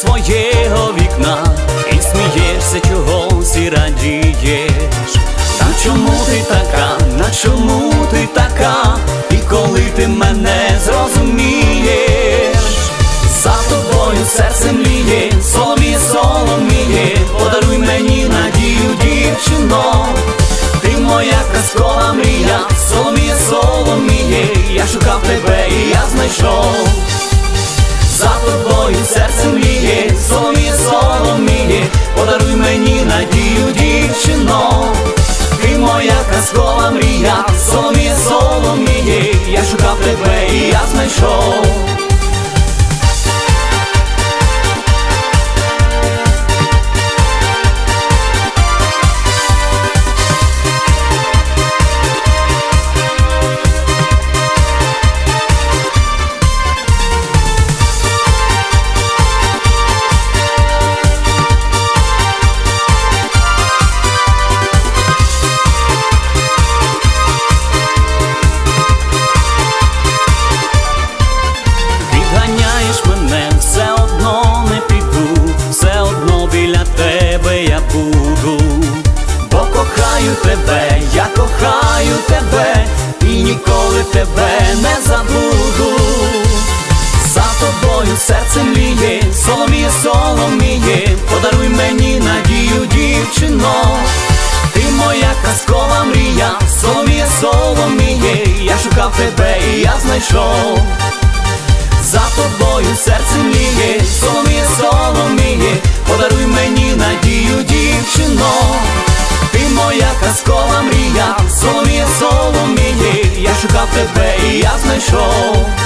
своєго вікна і смієшся чогось і радієш. Та чому ти така, на чому ти така, і коли ти мене зрозумієш, за тобою серце мліє, соломіє, соломіє, подаруй мені надію, дівчино, ти моя казкова мрія, соломіє, соломіє, я шукав тебе і я знайшов. Мрія, соломіє, соломіє, я шукав тебе і я знайшов. Тебе я буду, бо кохаю тебе, я кохаю тебе, і ніколи тебе не забуду. За тобою серце мліє, соломіє, соломіє, подаруй мені надію, дівчино, ти моя казкова мрія, соломіє, соломіє, я шукав тебе і я знайшов. За тобою серце мліє, соломіє, казкова